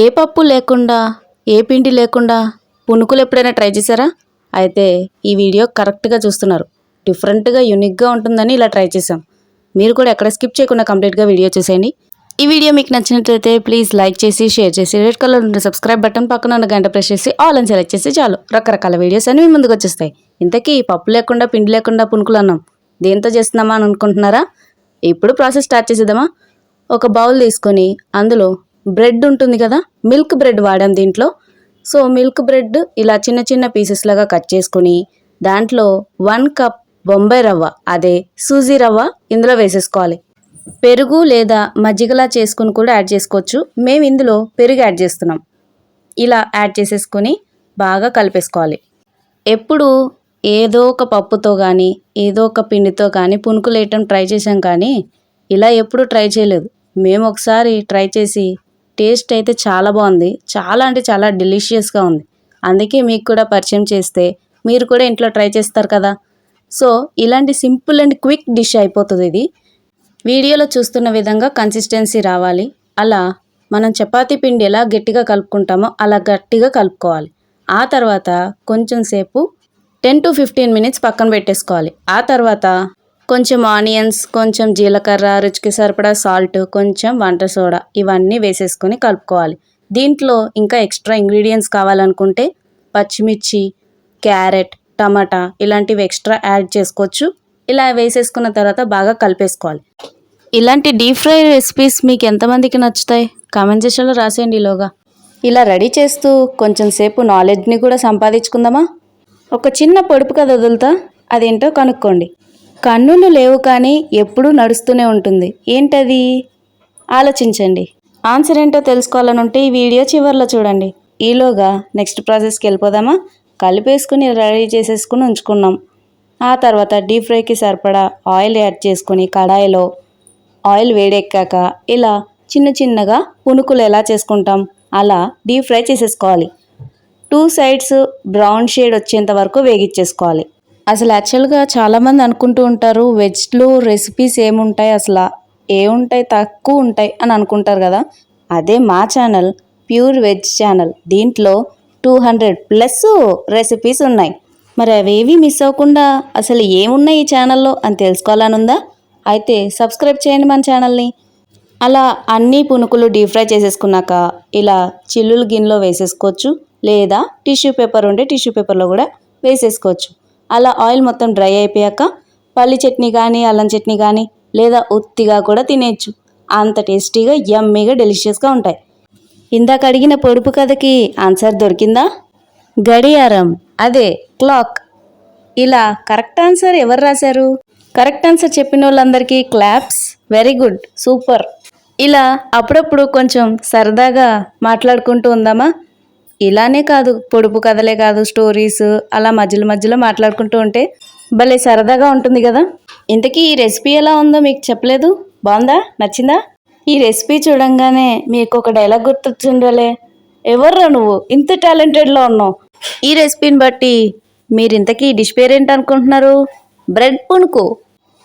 ఏ పప్పు లేకుండా ఏ పిండి లేకుండా పునుకులు ఎప్పుడైనా ట్రై చేశారా? అయితే ఈ వీడియో కరెక్ట్గా చూస్తున్నారు. డిఫరెంట్గా యూనిక్గా ఉంటుందని ఇలా ట్రై చేసాం మీరు కూడా ఎక్కడ స్కిప్ చేయకుండా కంప్లీట్గా వీడియో చూసేయండి. ఈ వీడియో మీకు నచ్చినట్లయితే ప్లీజ్ లైక్ చేసి షేర్ చేసి రెడ్ కలర్ ఉన్న సబ్స్క్రైబ్ బటన్ పక్కన ఉన్న గంట ప్రెస్ చేసి ఆల్ అని సెలెక్ట్ చేసి చాలు. రకరకాల వీడియోస్ అన్ని మీ ముందుకు వచ్చేస్తాయి. ఇంతకీ పప్పు లేకుండా పిండి లేకుండా పునుకులు అన్నాం. దేంతో చేస్తున్నామా అని అనుకుంటున్నారా? ఇప్పుడు ప్రాసెస్ స్టార్ట్ చేసేద్దామా? ఒక బౌల్ తీసుకొని అందులో బ్రెడ్ ఉంటుంది కదా మిల్క్ బ్రెడ్ వాడాం దీంట్లో. సో మిల్క్ బ్రెడ్ ఇలా చిన్న చిన్న పీసెస్ లాగా కట్ చేసుకుని దాంట్లో వన్ కప్ బొంబాయి రవ్వ అదే సూజీ రవ్వ ఇందులో వేసేసుకోవాలి. పెరుగు లేదా మజ్జిగలా చేసుకుని కూడా యాడ్ చేసుకోవచ్చు. మేము ఇందులో పెరుగు యాడ్ చేస్తున్నాం. ఇలా యాడ్ చేసేసుకొని బాగా కలిపేసుకోవాలి. ఎప్పుడు ఏదో ఒక పప్పుతో కానీ ఏదో ఒక పిండితో కానీ పునుకులు వేయటం ట్రై చేసాం కానీ ఇలా ఎప్పుడు ట్రై చేయలేదు. మేము ఒకసారి ట్రై చేసి టేస్ట్ అయితే చాలా బాగుంది. చాలా అంటే చాలా డెలిషియస్గా ఉంది. అందుకే మీకు కూడా పరిచయం చేస్తే మీరు కూడా ఇంట్లో ట్రై చేస్తారు కదా. సో ఇలాంటి సింపుల్ అండ్ క్విక్ డిష్ అయిపోతుంది ఇది. వీడియోలో చూస్తున్న విధంగా కన్సిస్టెన్సీ రావాలి. అలా మనం చపాతీ పిండి ఎలా గట్టిగా కలుపుకుంటామో అలా గట్టిగా కలుపుకోవాలి. ఆ తర్వాత కొంచెం సేపు టెన్ టు ఫిఫ్టీన్ మినిట్స్ పక్కన పెట్టేసుకోవాలి. ఆ తర్వాత కొంచెం ఆనియన్స్ కొంచెం జీలకర్ర రుచికి సరిపడా సాల్ట్ కొంచెం వంట సోడా ఇవన్నీ వేసేసుకొని కలుపుకోవాలి. దీంట్లో ఇంకా ఎక్స్ట్రా ఇంగ్రీడియంట్స్ కావాలనుకుంటే పచ్చిమిర్చి క్యారెట్ టమాటా ఇలాంటివి ఎక్స్ట్రా యాడ్ చేసుకోవచ్చు. ఇలా వేసేసుకున్న తర్వాత బాగా కలిపేసుకోవాలి. ఇలాంటి డీప్ ఫ్రై రెసిపీస్ మీకు ఎంతమందికి నచ్చుతాయి? కామెంట్ సెషన్లో రాసేయండి ఈలోగా ఇలా రెడీ చేస్తూ కొంచెం సేపు నాలెడ్జ్ని కూడా సంపాదించుకుందామా? ఒక చిన్న పొడుపు కథ వదులుతా? అదేంటో కనుక్కోండి. కన్నులు లేవు కానీ ఎప్పుడూ నడుస్తూనే ఉంటుంది. ఏంటది? ఆలోచించండి. ఆన్సర్ ఏంటో తెలుసుకోవాలని ఉంటే ఈ వీడియో చివరిలో చూడండి. ఈలోగా నెక్స్ట్ ప్రాసెస్కి వెళ్ళిపోదామా? కలిపేసుకుని రెడీ చేసేసుకుని ఉంచుకున్నాం. ఆ తర్వాత డీప్ ఫ్రైకి సరిపడా ఆయిల్ యాడ్ చేసుకొని కడాయిలో ఆయిల్ వేడెక్కాక ఇలా చిన్న చిన్నగా పునుకులు ఎలా చేసుకుంటాం అలా డీప్ ఫ్రై చేసేసుకోవాలి. టూ సైడ్స్ బ్రౌన్ షేడ్ వచ్చేంత వరకు వేగిచ్చేసుకోవాలి. అసలు యాక్చువల్గా చాలామంది అనుకుంటూ ఉంటారు వెజ్లో రెసిపీస్ ఏముంటాయి అసలు ఏముంటాయి తక్కువ ఉంటాయి అని అనుకుంటారు కదా. అదే మా ఛానల్ ప్యూర్ వెజ్ ఛానల్ దీంట్లో టూ హండ్రెడ్ ప్లస్ రెసిపీస్ ఉన్నాయి. మరి అవేవి మిస్ అవ్వకుండా అసలు ఏమున్నాయి ఈ ఛానల్లో అని తెలుసుకోవాలని ఉందా అయితే సబ్స్క్రైబ్ చేయండి మన ఛానల్ని అలా అన్ని పునుకులు డీప్ ఫ్రై చేసేసుకున్నాక ఇలా చిల్లులు గిన్నెలో వేసేసుకోవచ్చు. లేదా టిష్యూ పేపర్ ఉంటే టిష్యూ పేపర్లో కూడా వేసేసుకోవచ్చు. అలా ఆయిల్ మొత్తం డ్రై అయిపోయాక పల్లి చట్నీ కానీ అల్లం చట్నీ కానీ లేదా ఉత్తిగా కూడా తినేయచ్చు. అంత టేస్టీగా యమ్మీగా డెలిషియస్గా ఉంటాయి. ఇందాక అడిగిన పొడుపు కథకి ఆన్సర్ దొరికిందా? గడియారం. అదే క్లాక్. ఇలా కరెక్ట్ ఆన్సర్ ఎవరు రాశారు? కరెక్ట్ ఆన్సర్ చెప్పిన వాళ్ళందరికీ క్లాప్స్. Very good super. ఇలా అప్పుడప్పుడు కొంచెం సరదాగా మాట్లాడుకుంటూ ఉందామా? ఇలానే కాదు పొడుపు కథలే కాదు స్టోరీస్ అలా మధ్యలో మధ్యలో మాట్లాడుకుంటూ ఉంటే భలే సరదాగా ఉంటుంది కదా. ఇంతకీ ఈ రెసిపీ ఎలా ఉందో మీకు చెప్పలేదు? బాగుందా? నచ్చిందా? ఈ రెసిపీ చూడంగానే మీకు ఒక డైలాగ్ గుర్తొచ్చిండలే ఎవర్రా నువ్వు? ఇంత టాలెంటెడ్లో ఉన్నావు. ఈ రెసిపీని బట్టి మీరు ఇంతకీ డిష్ పేరు ఏంటనుకుంటున్నారు బ్రెడ్ పుణుకు.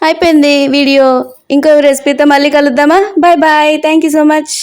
అయిపోయింది వీడియో. ఇంకో రెసిపీతో మళ్ళీ కలుద్దామా? Bye bye thank you so much.